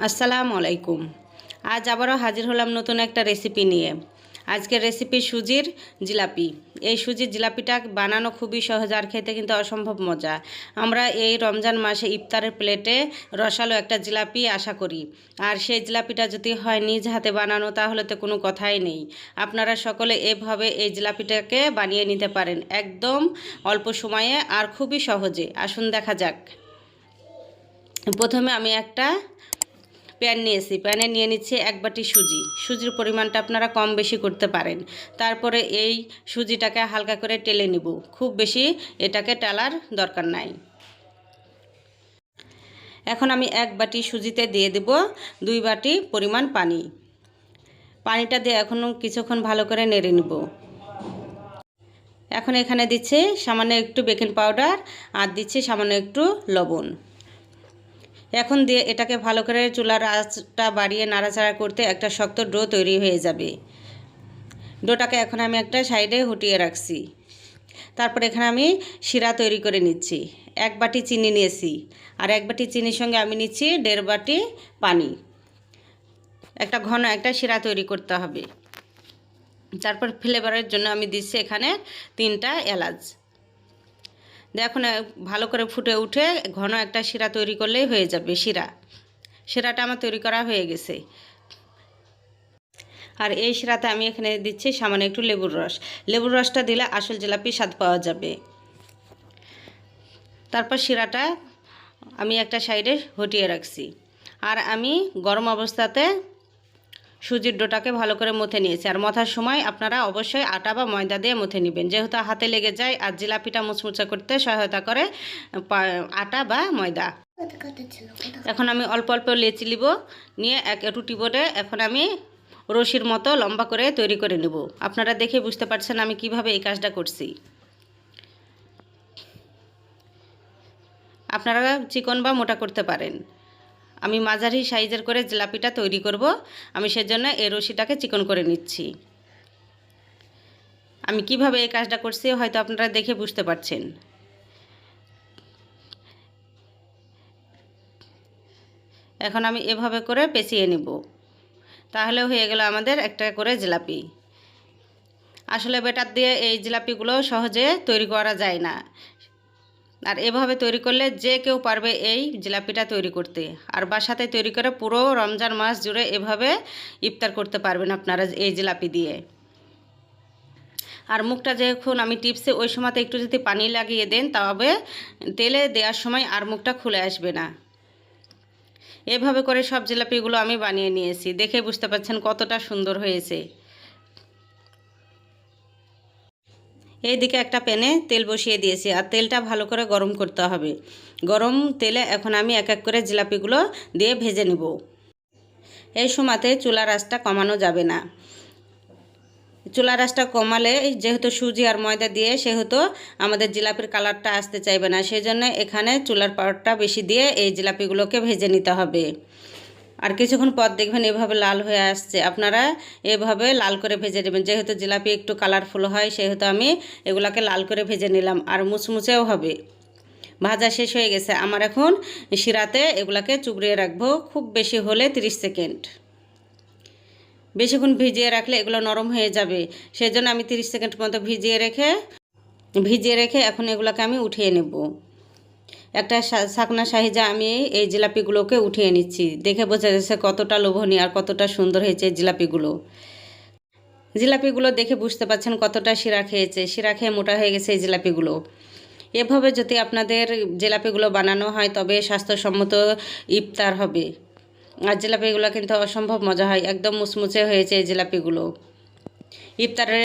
আসসালামু আলাইকুম। আজ আবারও হাজির হলাম নতুন একটা রেসিপি নিয়ে। আজকের রেসিপি সুজির জিলাপি। এই সুজির জিলাপিটা বানানো খুবই সহজ, আর খেতে কিন্তু অসম্ভব মজা। আমরা এই রমজান মাসে ইফতারের প্লেটে রসালো একটা জিলাপি আশা করি। আর সেই জিলাপিটা যদি হয় নিজ হাতে বানানো, তাহলে তো কোনো কথাই নেই। আপনারা সকলে এভাবে এই জিলাপিটাকে বানিয়ে নিতে পারেন একদম অল্প সময়ে আর খুবই সহজে। আসুন দেখা যাক। প্রথমে আমি একটা প্যান নিয়েছি প্যানে নিয়ে নিচ্ছি এক বাটি সুজি। সুজির পরিমাণটা আপনারা কম বেশি করতে পারেন। তারপরে এই সুজিটাকে হালকা করে টেলে নিব। খুব বেশি এটাকে টেলার দরকার নাই। এখন আমি এক বাটি সুজিতে দিয়ে দেব দুই বাটি পরিমাণ পানি। পানিটা দিয়ে এখনও কিছুক্ষণ ভালো করে নেড়ে নিব। এখন এখানে দিচ্ছে সামান্য একটু বেকিং পাউডার আর দিচ্ছে সামান্য একটু লবণ। এখন দিয়ে এটাকে ভালো করে চুলার আঁচটা বাড়িয়ে নাড়াচাড়া করতে একটা শক্ত ডো তৈরি হয়ে যাবে। ডোটাকে এখন আমি একটা সাইডে হুটিয়ে রাখছি। তারপর এখানে আমি শিরা তৈরি করে নিচ্ছি। এক বাটি চিনি নিয়েছি আর এক বাটি চিনির সঙ্গে আমি নিচ্ছি দেড় বাটি পানি। একটা ঘন একটা শিরা তৈরি করতে হবে। তারপর ফ্লেভারের জন্য আমি দিচ্ছি এখানে তিনটা এলাচ। দেখুন ভালো করে ফুটে উঠে ঘন একটা শিরা তৈরি করলেই হয়ে যাবে শিরা। শিরাটা আমার তৈরি করা হয়ে গেছে। আর এই শিরাতে আমি এখানে দিচ্ছি সামান্য একটু লেবুর রস। লেবুর রসটা দিলে আসল জিলাপি স্বাদ পাওয়া যাবে। তারপর শিরাটা আমি একটা সাইডে হটিয়ে রাখছি। আর আমি গরম অবস্থাতে সুজির ডোটাকে ভালো করে মথে নিয়েছি। আর মথার সময় আপনারা অবশ্যই আটা বা ময়দা দিয়ে মথে নেবেন। যেহেতু হাতে লেগে যায় আর জিলাপিটা মুচমুচা করতে সহায়তা করে আটা বা ময়দা। এখন আমি অল্প অল্প লেচি নিব, নিয়ে এক রুটি বোর্ডে এখন আমি রশির মতো লম্বা করে তৈরি করে নেব। আপনারা দেখে বুঝতে পারছেন আমি কীভাবে এই কাজটা করছি। আপনারা চিকন বা মোটা করতে পারেন। আমি মাঝারি সাইজের করে জিলাপিটা তৈরি করব। আমি সেজন্য এই রশিটাকে চিকন করে নিচ্ছি। আমি কীভাবে এই কাজটা করছি হয়তো আপনারা দেখে বুঝতে পারছেন। এখন আমি এভাবে করে পেঁচিয়ে নেব। তাহলে হয়ে গেল আমাদের একটা করে জিলাপি। আসলে বেটার দিয়ে এই জিলাপিগুলো সহজে তৈরি করা যায় না। আর এভাবে তৈরি করলে যে কেউ পারবে এই জিলাপিটা তৈরি করতে। আর বাসাতে তৈরি করে পুরো রমজান মাস জুড়ে এভাবে ইফতার করতে পারবেন আপনারা এই জিলাপি দিয়ে। আর মুখটা যখন আমি টিপসে ওই সময়তে একটু যদি পানি লাগিয়ে দেন তবে তেলে দেওয়ার সময় আর মুখটা খুলে আসবে না। এভাবে করে সব জিলাপিগুলো আমি বানিয়ে নিয়েছি। দেখে বুঝতে পারছেন কতটা সুন্দর হয়েছে। এইদিকে একটা প্যানে তেল বসিয়ে দিয়েছি আর তেলটা ভালো করে গরম করতে হবে। গরম তেলে এখন আমি এক এক করে জিলাপিগুলো দিয়ে ভেজে নেব। এই সময়তে চুলা রাসটা কমানো যাবে না। চুলা রাসটা কমালে যেহেতু সুজি আর ময়দা দিয়ে সেহেতু আমাদের জিলাপির কালারটা আসতে চাইবে না। সেই জন্য এখানে চুলার পাওয়ারটা বেশি দিয়ে এই জিলাপিগুলোকে ভেজে নিতে হবে। আর কিছুক্ষণ পর দেখবেন এভাবে লাল হয়ে আসছে। আপনারা এভাবে লাল করে ভেজে নেবেন। যেহেতু জিলাপি একটু কালারফুল হয়, সেহেতু আমি এগুলাকে লাল করে ভেজে নিলাম। আর মুচমুচেও হবে। ভাজা শেষ হয়ে গেছে। আমার এখন শিরাতে এগুলাকে চুবড়িয়ে রাখব। খুব বেশি হলে 30 সেকেন্ড। বেশিক্ষণ ভিজিয়ে রাখলে এগুলো নরম হয়ে যাবে। সেই জন্য আমি 30 সেকেন্ড মতো ভিজিয়ে রেখে ভিজিয়ে রেখে এখন এগুলোকে আমি উঠিয়ে নেব। একটা শাকনা সাহিজা আমি এই জিলাপিগুলোকে উঠিয়ে নিচ্ছি। দেখে বোঝা যাচ্ছে কতটা লোভনীয় আর কতটা সুন্দর হয়েছে জিলাপিগুলো। জিলাপিগুলো দেখে বুঝতে পারছেন কতটা শিরা খেয়েছে। শিরা খেয়ে মোটা হয়ে গেছে এই জিলাপিগুলো। এভাবে যদি আপনাদের জিলাপিগুলো বানানো হয়, তবে স্বাস্থ্যসম্মত ইফতার হবে। আর জিলাপিগুলো কিন্তু অসম্ভব মজা হয়। একদম মুচমুচে হয়েছে এই জিলাপিগুলো। ইফতারের